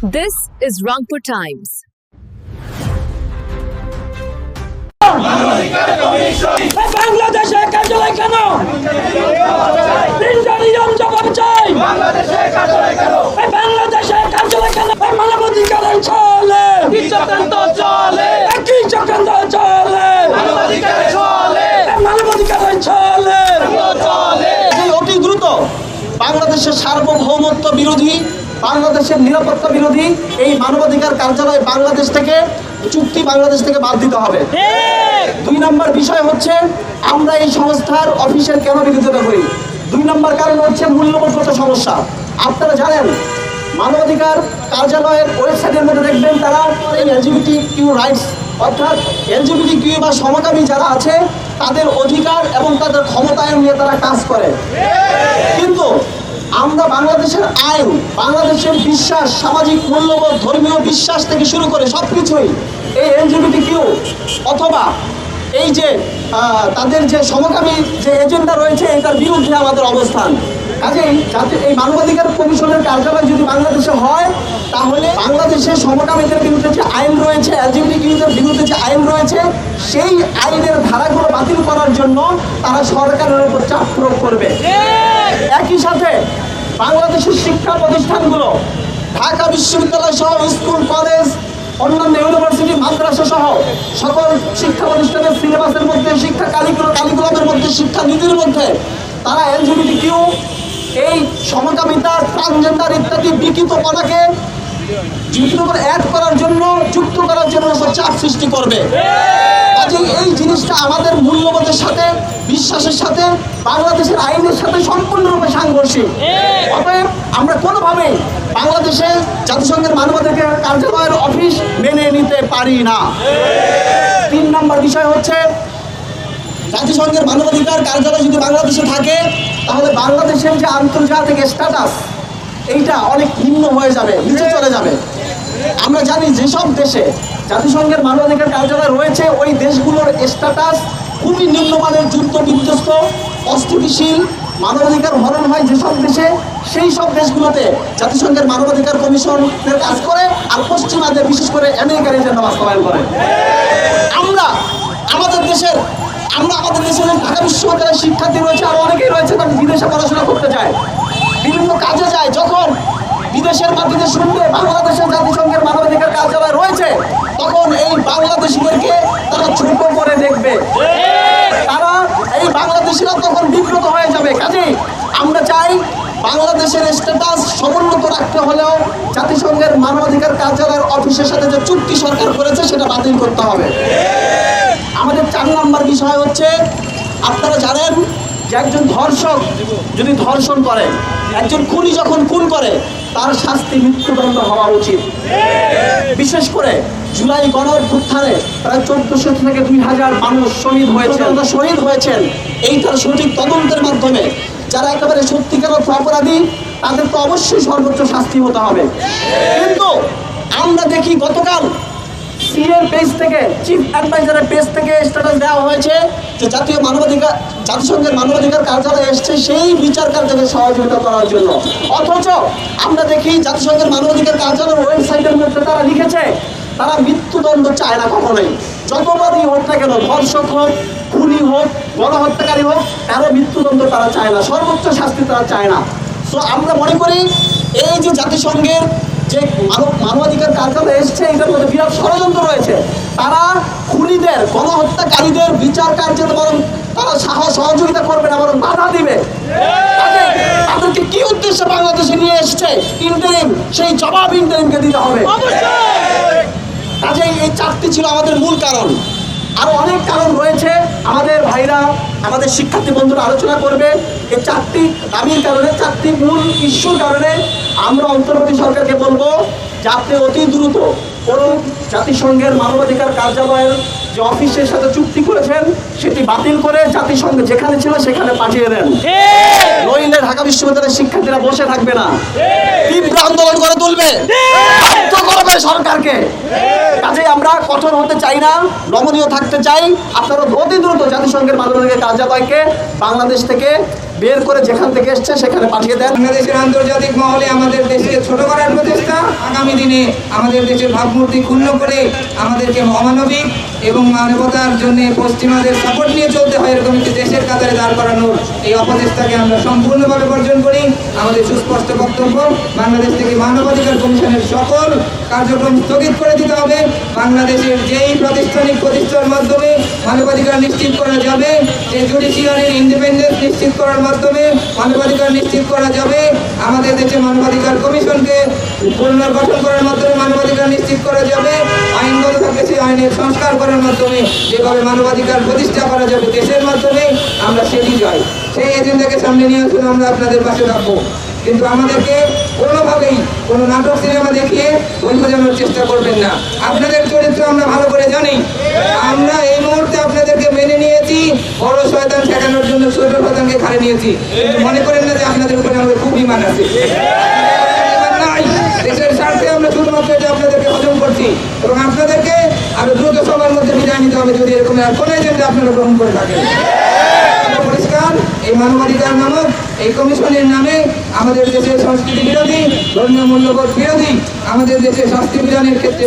This is Rangpur Times. বাংলাদেশে কার্যালয় কেন? তিনটা নিয়ম জবাব চাই এই বাংলাদেশে কার্যালয় কেন? এই মানবাধিকার চলে। চক্রান্ত চলে। চক্রান্ত চলে? চলে। মানবাধিকার চলে। চলে। অতি দ্রুত বাংলাদেশের সার্বভৌমত্ব বিরোধী বাংলাদেশের নিরাপত্তা বিরোধী এই মানবাধিকার কার্যালয় বাংলাদেশ থেকে চুক্তি বাংলাদেশ থেকে বাদ দিতে হবে। দুই নম্বর বিষয় হচ্ছে, আমরা এই সংস্থার অফিসের কেন বিরোধিতা করি? দুই নম্বর কারণ হচ্ছে মূল্যবোধগত সমস্যা। আপনারা জানেন, মানবাধিকার কার্যালয়ের ওয়েবসাইটের মধ্যে দেখবেন তারা এই এলজিবিটি কিউ রাইটস, অর্থাৎ এলজিবিটি কিউ বা সমকামী যারা আছে, তাদের অধিকার এবং তাদের ক্ষমতায়ন নিয়ে তারা কাজ করে। কিন্তু আমরা বাংলাদেশের আইন বাংলাদেশের বিশ্বাস সামাজিক মূল্যবোধ ধর্মীয় বিশ্বাস থেকে শুরু করে সব কিছুই এই এলজিবিটি কিউ অথবা এই যে তাদের যে সমকামী যে এজেন্ডা রয়েছে এটার বিরুদ্ধে আমাদের অবস্থান। কাজেই যাতে এই মানবাধিকার কমিশনের কার্যালয় যদি বাংলাদেশে হয় তাহলে বাংলাদেশে সমকামীদের বিরুদ্ধে যে আইন রয়েছে এলজিবিটি কিউদের বিরুদ্ধে যে আইন রয়েছে সেই আইনের ধারাগুলো বাতিল করার জন্য তারা সরকারের উপর চাপ প্রয়োগ করবে। একই সাথে বাংলাদেশের শিক্ষা প্রতিষ্ঠানগুলো, ঢাকা বিশ্ববিদ্যালয় সহ স্কুল, কলেজ, অন্যান্য ইউনিভার্সিটি, মাদ্রাসা সহ সকল শিক্ষা প্রতিষ্ঠানের সিলেবাসের মধ্যে, শিক্ষা কারিকুলাম কারিকুলামের মধ্যে, শিক্ষা নীতির মধ্যে তারা এলজিবিটি কিউ এই সমকামিতা ট্রান্সজেন্ডার ইত্যাদি বিকৃতপনাকে যুক্তির করে অ্যাড করার জন্য, যুক্ত করার জন্য চাপ সৃষ্টি করবে। কাজেই এই জিনিসটা আমাদের মূল্যবোধের সাথে, বিশ্বাসের সাথে, বাংলাদেশের আইনের সাথে সম্পূর্ণরূপে সাংঘর্ষিক। অতএব আমরা কোনোভাবেই বাংলাদেশে জাতিসংঘের মানবাধিকার কার্যালয়ের অফিস মেনে নিতে পারি না। তিন নম্বর বিষয় হচ্ছে, জাতিসংঘের মানবাধিকার কার্যালয় যদি বাংলাদেশে থাকে, তাহলে বাংলাদেশের যে আন্তর্জাতিক স্ট্যাটাস এইটা অনেক নিম্ন হয়ে যাবে, নিচে চলে যাবে। আমরা জানি যেসব দেশে জাতিসংঘের মানবাধিকার কার্যালয় রয়েছে, ওই দেশগুলোর স্ট্যাটাস খুবই নিম্নমানের যুদ্ধ বিধ্বস্ত, অস্থিতিশীল, মানবাধিকার হরণ হয় যেসব দেশে, সেই সব দেশগুলোতে জাতিসংঘের মানবাধিকার কমিশনের কাজ করে আর পশ্চিমাদের, বিশেষ করে আমেরিকার এজেন্ডা বাস্তবায়ন করে। আমরা আমাদের দেশের, আমরা আমাদের দেশের ঢাকা বিশ্ববিদ্যালয়ের শিক্ষার্থী রয়েছে, আর অনেকেই রয়েছে, তারা বিদেশে পড়াশোনা করতে যায় বিভিন্ন কাজে যায়, যখন বিদেশের মাটিতে শুনবে বাংলাদেশের জাতিসংঘের মানবাধিকার কার্যালয় রয়েছে, তখন এই বাংলাদেশিদেরকে তারা ছোট করে দেখবে। তারা এই বাংলাদেশিরা তখন বিব্রত হয়ে যাবে। কাজেই আমরা চাই বাংলাদেশের স্ট্যাটাস সমুন্নত রাখতে হলেও জাতিসংঘের মানবাধিকার কার্যালয়ের অফিসের সাথে যে চুক্তি সরকার করেছে, সেটা বাতিল করতে হবে। আমাদের চার নম্বর বিষয় হচ্ছে, আপনারা জানেন যে একজন ধর্ষক যদি ধর্ষণ করে একজন খুনি যখন খুন করে তার শাস্তি মৃত্যুদণ্ড হওয়া উচিত। বিশেষ করে জুলাই গণ অভ্যুত্থানে প্রায় চোদ্দশো থেকে দুই হাজার মানুষ শহীদ হয়েছে শহীদ হয়েছেন। এইটার সঠিক তদন্তের মাধ্যমে যারা একেবারে সত্যিকার অর্থ অপরাধী তাদের তো অবশ্যই সর্বোচ্চ শাস্তি হতে হবে। কিন্তু আমরা দেখি গতকাল সিএর পেজ থেকে চিফ অ্যাডভাইজারের পেজ থেকে দেওয়া হয়েছে যে জাতীয় মানবাধিকার, জাতিসংঘের মানবাধিকার কার্যালয় এসছে, সেই বিচার কার্যকে সহযোগিতা করার জন্য। অথচ আমরা দেখি জাতিসংঘের মানবাধিকার কার্যালয়ের ওয়েবসাইটের মধ্যে তারা লিখেছে, তারা মৃত্যুদণ্ড চায় না কখনোই। যতবারই হোক না কেন, ধর্ষক হোক, খুনি হোক, গণহত্যাকারী হোক, কারও মৃত্যুদণ্ড তারা চায় না। সর্বোচ্চ শাস্তি তারা চায় না। সো আমরা মনে করি, এই যে জাতিসংঘের যে মানব মানবাধিকার কারখানা এসছে এটার মধ্যে বিরাট ষড়যন্ত্র রয়েছে। তারা খুনিদের গণহত্যাকারীদের বিচার কার্যের বরং তারা সাহস সহযোগিতা করবে না বরং বাধা দিবে। তাদেরকে কি উদ্দেশ্যে বাংলাদেশে নিয়ে এসছে? ইন্টারিম সেই জবাব ইন্টারিমকে দিতে হবে। কাজেই এই চারটি ছিল আমাদের মূল কারণ। আরও অনেক কারণ রয়েছে। আমাদের ভাইরা, আমাদের শিক্ষার্থী বন্ধুরা আলোচনা করবে। এই চারটি, দাবির কারণে, চারটি মূল ইস্যুর কারণে আমরা অন্তর্বর্তী সরকারকে বলব, যাতে অতি দ্রুত কোন জাতিসংঘের মানবাধিকার কার্যালয়ের যে অফিসের সাথে চুক্তি করেছেন, সেটি বাতিল করে জাতিসংঘ যেখানে ছিল সেখানে পাঠিয়ে দেন। নইলে ঢাকা বিশ্ববিদ্যালয়ের শিক্ষার্থীরা বসে থাকবে না। তীব্র আন্দোলন করে তুলবে সরকারকে। কাজে আমরা কঠোর হতে চাই না, নমনীয় থাকতে চাই। আপনারা অতি দ্রুত জাতিসংঘের মানবাধিকার কার্যালয়কে বাংলাদেশ থেকে বের করে যেখান থেকে এসছে সেখানে পাঠিয়ে দেন। বাংলাদেশের আন্তর্জাতিক মহলে আমাদের দেশকে ছোট করার প্রচেষ্টা আগামী দিনে আমাদের দেশের ভাবমূর্তি ক্ষুণ্ণ করে আমাদেরকে অমানবিক এবং মানবতার জন্য পশ্চিমাদের সাপোর্ট নিয়ে চলতে হয়, এরকম একটি দেশের কাতারে দাঁড় করানোর এই অপচেষ্টাকে আমরা সম্পূর্ণভাবে বর্জন করি। আমাদের সুস্পষ্ট বক্তব্য, বাংলাদেশ থেকে মানবাধিকার কমিশনের সকল কার্যক্রম স্থগিত করে দিতে হবে। বাংলাদেশের যেই প্রাতিষ্ঠানিক প্রতিষ্ঠার মাধ্যমে মানবাধিকার নিশ্চিত করা যাবে যে জুডিশিয়ারির ইন্ডিপেন্ডেন্স নিশ্চিত করার মাধ্যমে মানবাধিকার নিশ্চিত করা যাবে। আমাদের দেশে মানবাধিকার কমিশনকে পুনর্গঠন করার মাধ্যমে মানবাধিকার নিশ্চিত করা যাবে, আইনগত থাকে সেই আইনের সংস্কার করার মাধ্যমে যেভাবে মানবাধিকার প্রতিষ্ঠা করা যাবে দেশের মাধ্যমে, আমরা সেটি চাই। সেই এজেন্ডাকে সামনে নিয়ে আসলে আমরা আপনাদের পাশে রাখব কিন্তু আমাদেরকে কোনোভাবেই কোনো নাটক সিনেমা দেখিয়ে ভুল বোঝানোর চেষ্টা করবেন না। আপনাদের চরিত্র আমরা ভালো করে জানি। আমরা এই মুহূর্তে আপনাদেরকে মেনে নিয়েছি, বড় শয়তান ঠেকানোর জন্য ছোট শয়তানকে খাড়ে নিয়েছি। মনে করেন না যে আপনাদের উপরে আমাদের খুব ইমান আছে ইমান নাই। দেশের স্বার্থে আমরা শুধুমাত্র এটা আপনাদেরকে হজম করছি এবং আপনাদেরকে আরও দ্রুত সময়ের মধ্যে বিদায় নিতে হবে যদি এরকম আর কোনো এজেন্ডা আপনারা গ্রহণ করে থাকেন পরিষ্কার, এই মানবাধিকার নামক এই কমিশনের নামে আমাদের দেশের সংস্কৃতি বিরোধী, ধর্মীয় মূল্যবোধ বিরোধী আমাদের দেশের শাস্তি বিধানের ক্ষেত্রে.